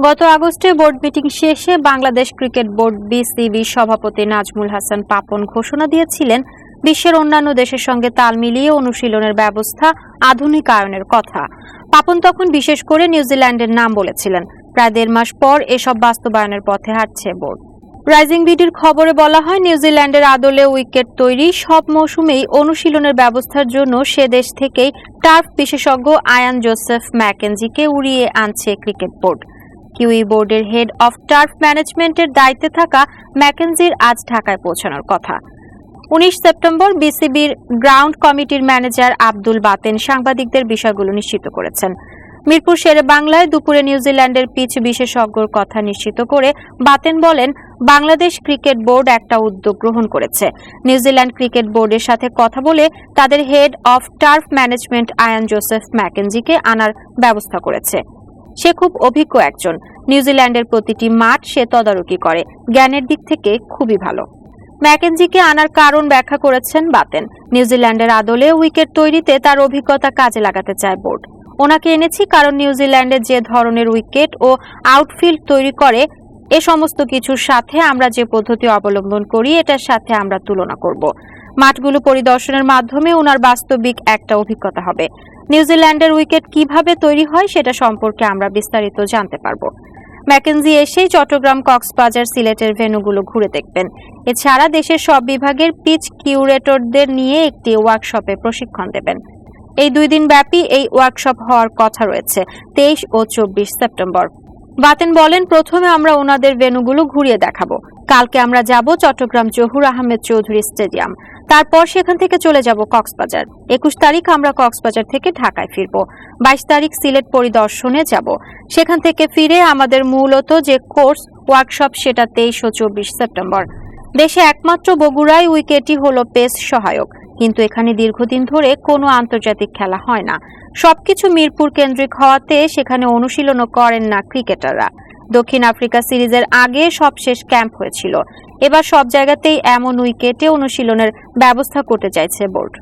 গত আগস্টে board meeting শেষে বাংলাদেশ ক্রিকেট বোর্ড বিসিবি সভাপতি নাজমুল হাসান পাপন ঘোষণা দিয়েছিলেন, বিশ্বের অন্যান্য দেশের সঙ্গে তাল মিলিয়ে অনুশীলনের ব্যবস্থা আধুনিকায়নের কথা। পাপন তখন বিশেষ করে নিউজিল্যান্ডের নাম বলেছিলেন। প্রায় দেড় মাস পর এসব বাস্তবায়নের পথে হাঁটছে বোর্ড। রাইজিং বিডির খবরে বলা হয়, নিউজিল্যান্ডের আদলে উইকেট তৈরি সব মৌসুমেই অনুশীলনের ব্যবস্থার জন্য সে দেশ থেকেই টার্ফ বিশেষজ্ঞ আয়ান জোসেফ ম্যাকেনজিকে উড়িয়ে আনছে ক্রিকেট বোর্ড। কিউই বোর্ডের হেড অফ টার্ফ ম্যানেজমেন্টের দায়িত্বে থাকা ম্যাকেনজির আজ ঢাকায় পৌঁছানোর কথা। উনিশ সেপ্টেম্বর বিসিবির গ্রাউন্ড কমিটির ম্যানেজার আব্দুল বাতেন সাংবাদিকদের বিষয়গুলো নিশ্চিত করেছেন। মিরপুর শেরে বাংলায় দুপুরে নিউজিল্যান্ডের পিচ বিশেষজ্ঞর কথা নিশ্চিত করে বাতেন বলেন, বাংলাদেশ ক্রিকেট বোর্ড একটা উদ্যোগ গ্রহণ করেছে। নিউজিল্যান্ড ক্রিকেট বোর্ডের সাথে কথা বলে তাদের head of turf management Ian Joseph ম্যাকেনজিকে আনার ব্যবস্থা করেছে। সে খুব অভিজ্ঞ একজন। নিউজিল্যান্ডের প্রতিটি মাঠ সে তদারকি করে। জ্ঞানের দিক থেকে খুবই ভালো। ম্যাকেনজিকে আনার কারণ ব্যাখ্যা করেছেন বাতেন। নিউজিল্যান্ডের আদলে উইকেট তৈরিতে তার অভিজ্ঞতা কাজে লাগাতে চায় বোর্ড। ওনাকে এনেছি কারণ নিউজিল্যান্ডে যে ধরনের উইকেট ও আউটফিল্ড তৈরি করে, এ সমস্ত কিছুর সাথে আমরা যে পদ্ধতি অবলম্বন করি, এটার সাথে আমরা তুলনা করব। মাঠগুলো পরিদর্শনের মাধ্যমে ওনার বাস্তবিক একটা অভিজ্ঞতা হবে। নিউজিল্যান্ডের উইকেট কীভাবে তৈরি হয়, সেটা সম্পর্কে আমরা বিস্তারিত জানতে পারব। ম্যাকেনজি এসেই চট্টগ্রাম কক্সবাজার সিলেটের ভেনুগুলো ঘুরে দেখবেন। এছাড়া দেশের সব বিভাগের পিচ কিউরেটরদের নিয়ে একটি ওয়ার্কশপে প্রশিক্ষণ দেবেন। এই দুই দিন ব্যাপী এই ওয়ার্কশপ হওয়ার কথা রয়েছে, তেইশ ও চব্বিশ সেপ্টেম্বর। বাতেন বলেন, প্রথমে আমরা ওনাদের ভেন্যুগুলো ঘুরিয়ে দেখাবো। কালকে আমরা যাব চট্টগ্রাম জহুর আহমেদ চৌধুরী স্টেডিয়াম। তারপর সেখান থেকে চলে যাব কক্সবাজার। একুশ তারিখ আমরা কক্সবাজার থেকে ঢাকায় ফিরব। বাইশ তারিখ সিলেট পরিদর্শনে যাব। সেখান থেকে ফিরে আমাদের মূলত যে কোর্স, ওয়ার্কশপ সেটা তেইশ ও চব্বিশ সেপ্টেম্বর। দেশে একমাত্র বগুড়ায় উইকেটই হলো পেস সহায়ক। কিন্তু এখানে দীর্ঘদিন ধরে কোনো আন্তর্জাতিক খেলা হয় না। সবকিছু মিরপুর কেন্দ্রিক হওয়াতে সেখানে অনুশীলনও করেন না ক্রিকেটাররা। দক্ষিণ আফ্রিকা সিরিজের আগে সবশেষ ক্যাম্প হয়েছিল। এবার সব জায়গাতেই এমন উইকেটে অনুশীলনের ব্যবস্থা করতে চাইছে বোর্ড।